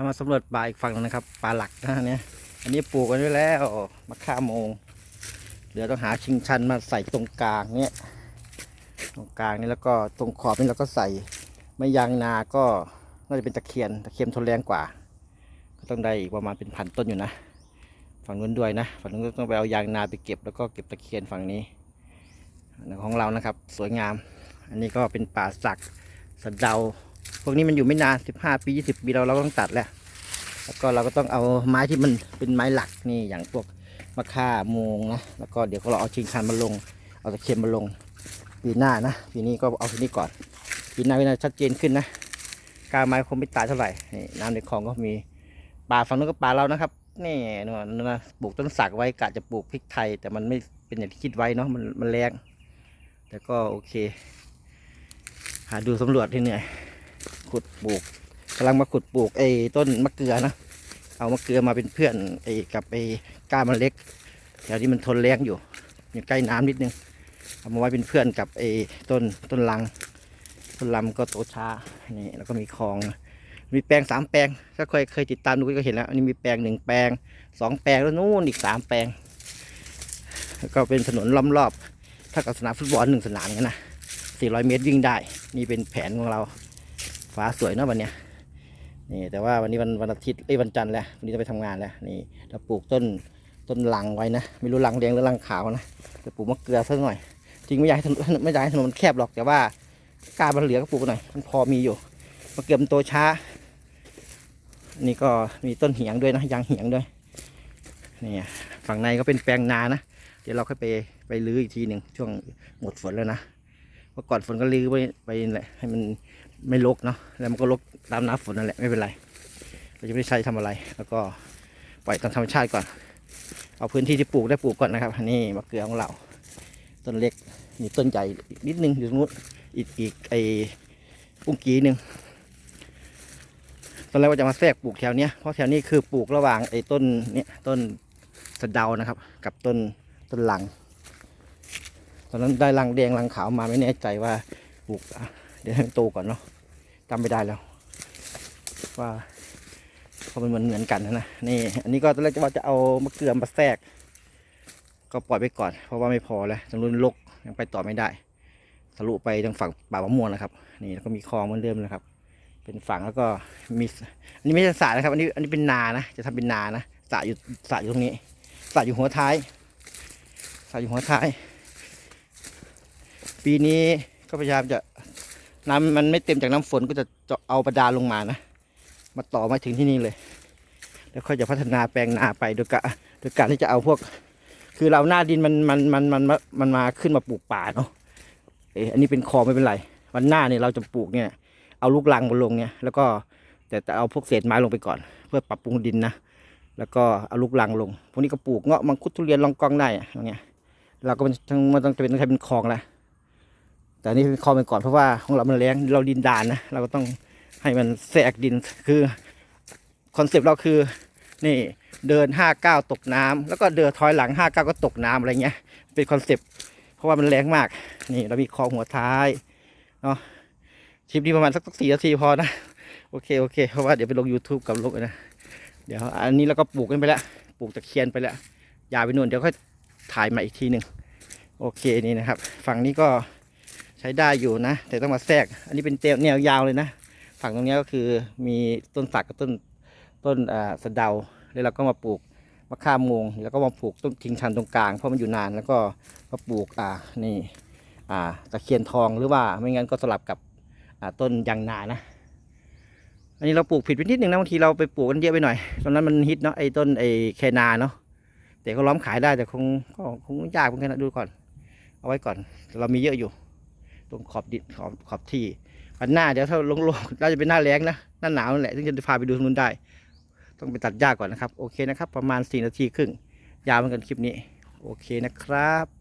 ามาสำรวจปลาอีกฝั่งหนึงนะครับปลาหลักนะเนี่ยอันนี้ปลูกกันไว้แล้วมะข่าโมงเดี๋ยวต้องหาชิงชันมาใส่ตรงกลางเนี่ยตรงกลางนี่แล้วก็ตรงขอบนี่เราก็ใส่ไม่ยางนาก็น่าจะเป็นตะเคียนตะเคียนทนแรงกว่า ก็ต้องได้อีกประมาณเป็นพันต้นอยู่นะฝั่งนู้นด้วยนะฝั่งนู้นต้องไปเอายางนาไปเก็บแล้วก็เก็บตะเคียนฝั่งนี้ของเรานะครับ สวยงาม อันนี้ก็เป็นป่าสักสะเดา พวกนี้มันอยู่ไม่นาน15ปี20ปีเราเราต้องตัดแหละแล้วก็เราก็ต้องเอาไม้ที่มันเป็นไม้หลักนี่อย่างพวกมะค่าโมงนะแล้วก็เดี๋ยวเราเอาชิงคันมาลง เอาตะเคียนมาลงปีหน้านะปีนี้ก็เอาทีนี้ก่อนปีหน้าปีหน้าชัดเจนขึ้นนะกาไม้คงไม่ตายเท่าไหร่นี่น้ำในคลองก็มีป่าฝั่งนู้นก็ป่าเรานะครับนี่นู่นนู่นนะปลูกต้นสักไว้กะจะปลูกพริกไทย แต่มันไม่เป็นอย่างที่คิดไว้เนาะมันมันแรงแต่ก็โอเค หาดูสำรวจที่เหนื่อย ขุดปลูกกำลังมาขุดปลูกไอ้ต้นมะเกลือนะเอามะเกลือมาเป็นเพื่อนไอ้กับไอ้ก้ามันเล็กแถวนี้มันทนแรงอยู่อยู่ใกล้น้ำนิดนึงเอามาไว้เป็นเพื่อนกับไอ้ต้นต้นลังต้นลำก็โตช้านี่แล้วก็มีคลองมีแปลงสามแปลงถ้าเคยเคยติดตามดูก็เห็นแล้วอันนี้มีแปลงหนึ่งแปลงสองแปลงแล้วนู่นอีกสามแปลงแล้วก็เป็นถนนล้อมรอบถ้ากับสนามฟุตบอลหนึ่งสนามกันนะ400 เมตรวิ่งได้ นี่เป็นแผนของเรา ฟ้าสวยเนาะวันเนี้ยนี่แต่ว่าวันนี้วันวันอาทิตย์เอ้ยวันจันทร์แล้ววันนี้จะไปทำงานแล้วนี่เราปลูกต้นต้นลังไว้นะไม่รู้ลังแดงหรือลังขาวนะจะปลูกมะเกลือสักหน่อย จริงไม่อยากให้ถนนไม่อยากให้ถนนมันแคบหรอกแต่ว่ากล้ามันเหลือก็ปลูกหน่อยมันพอมีอยู่มะเกลือมันโตช้า นี่ก็มีต้นเหียงด้วยนะยางเหียงด้วยนี่ฝั่งในก็เป็นแปลงนานะเดี๋ยวเราค่อยไปไปรื้ออีกทีหนึ่งช่วงหมดฝนแล้วนะเมื่อก่อนฝนก็รื้อไปไปแหละให้มัน ไม่รกเนาะแล้วมันก็รกตามน้ำฝนนั่นแหละไม่เป็นไร เราจะไม่ได้ใช้ทำอะไร แล้วก็ปล่อยตามธรรมชาติก่อน เอาพื้นที่ที่ปลูกได้ปลูกก่อนนะครับนี่มะเกลือของเรา ต้นเล็กมีต้นใหญ่นิดนึงอยู่ตรงนู้นอีกอีกไอปุ้งกีหนึ่งตอนแรกว่าจะมาแทรกปลูกแถวเนี้ยเพราะแถวนี้คือปลูกระหว่างไอ้ต้นเนี้ยต้นสะเดานะครับ กับต้นต้นหลัง ตอนนั้นได้ลังแดงลังขาวมาไม่แน่ใจว่าปลูกอะ เดี๋ยวให้มันโตก่อนเนาะจำไม่ได้แล้ว ว่าเพราะมันเหมือนเหมือนกันนะนี่ อันนี้ก็ตอนแรกว่าจะเอามะเกลือมาแทรก ก็ปล่อยไปก่อน เพราะว่าไม่พอแล้วจำนวนลกยังไปต่อไม่ได้ทะลุไปทางฝั่งป่ามะม่วงนะครับ นี่แล้วก็มีคลองเหมือนเดิมนะครับ เป็นฝั่งแล้วก็มีอันนี้ไม่ใช่สระนะครับ อันนี้อันนี้เป็นนานะ จะทำเป็นนานะสระอยู่สระอยู่ตรงนี้สระอยู่หัวท้ายสายอยู่หัวท้าย ปีนี้ก็พยายามจะ น้ำมันไม่เต็มจากน้ำฝนก็จะจะเอาประดาลงมานะ มาต่อมาถึงที่นี่เลย แล้วค่อยจะพัฒนาแปลงนาไปโดยกะโดยการที่จะเอาพวก คือเราหน้าดินมันมันมันมันมันมาขึ้นมาปลูกป่าเนาะเอออันนี้เป็นคลองไม่เป็นไร วันหน้าเนี่ยเราจะปลูกเนี่ย เอาลูกรังมาลงเนี่ย แล้วก็แต่แต่เอาพวกเศษไม้ลงไปก่อน เพื่อปรับปรุงดินนะ แล้วก็เอาลูกรังลง พวกนี้ก็ปลูกเงาะมังคุดทุเรียนลองกองได้อะอย่างเงี้ย เราก็มันทั้งมันต้องจะเป็นต้องใช้เป็นคลองแล้ว แต่นี่เป็นคอไปก่อนเพราะว่าของเรามันแรงเราดินดานนะเราก็ต้องให้มันแทรกดินคือคอนเซปต์เราคือนี่เดินห้าก้าตกน้ำแล้วก็เดินถอยหลังห้าก้าวก็ตกน้ำอะไรเงี้ย เป็นคอนเซปต์เพราะว่ามันแรงมาก นี่เรามีคอหัวท้ายเนาะคลิปนี้ประมาณสักสี่นาทีพอนะ โอเคโอเคเพราะว่าเดี๋ยวไปลง YouTube กับลกนะเดี๋ยวอันนี้เราก็ปลูกกันไปแล้วปลูกตะเคียนไปแล้วยาวไปนู่นเดี๋ยวค่อยถ่ายมาอีกทีหนึ่งโอเคนี่นะครับ ฝั่งนี้ก็ ใช้ได้อยู่นะ แต่ต้องมาแทรก อันนี้เป็นเตแนวยาวเลยนะ ฝั่งตรงนี้ก็คือมีต้นสักกับต้นต้นอ่าสะเดา แล้วเราก็มาปลูกมะข่าโมงแล้วก็มาปลูกต้นทิงชันตรงกลางเพราะมันอยู่นานแล้วก็มาปลูกอ่านี่อ่าตะเคียนทองหรือว่าไม่งั้นก็สลับกับอ่าต้นยางนานะ อันนี้เราปลูกผิดไปนิดนึงนะบางทีเราไปปลูกกันเยอะไปหน่อยตอนนั้นมันฮิตเนาะไอ้ต้นไอ้แคนาเนาะแต่ก็ล้อมขายได้แต่คงก็คงยากเหมือนกันนะดูก่อน เอาไว้ก่อน เรามีเยอะอยู่ ตรงขอบดินขอบขอบที่วันหน้าเดี๋ยวถ้าลงๆเราจะเป็นหน้าแรงนะหน้าหนาวนั่นแหละถึงจะพาไปดูตรงนู้นได้ ต้องไปตัดหญ้าก่อนนะครับ โอเคนะครับ ประมาณสี่นาทีครึ่งยาวเหมือนกันคลิปนี้ โอเคนะครับ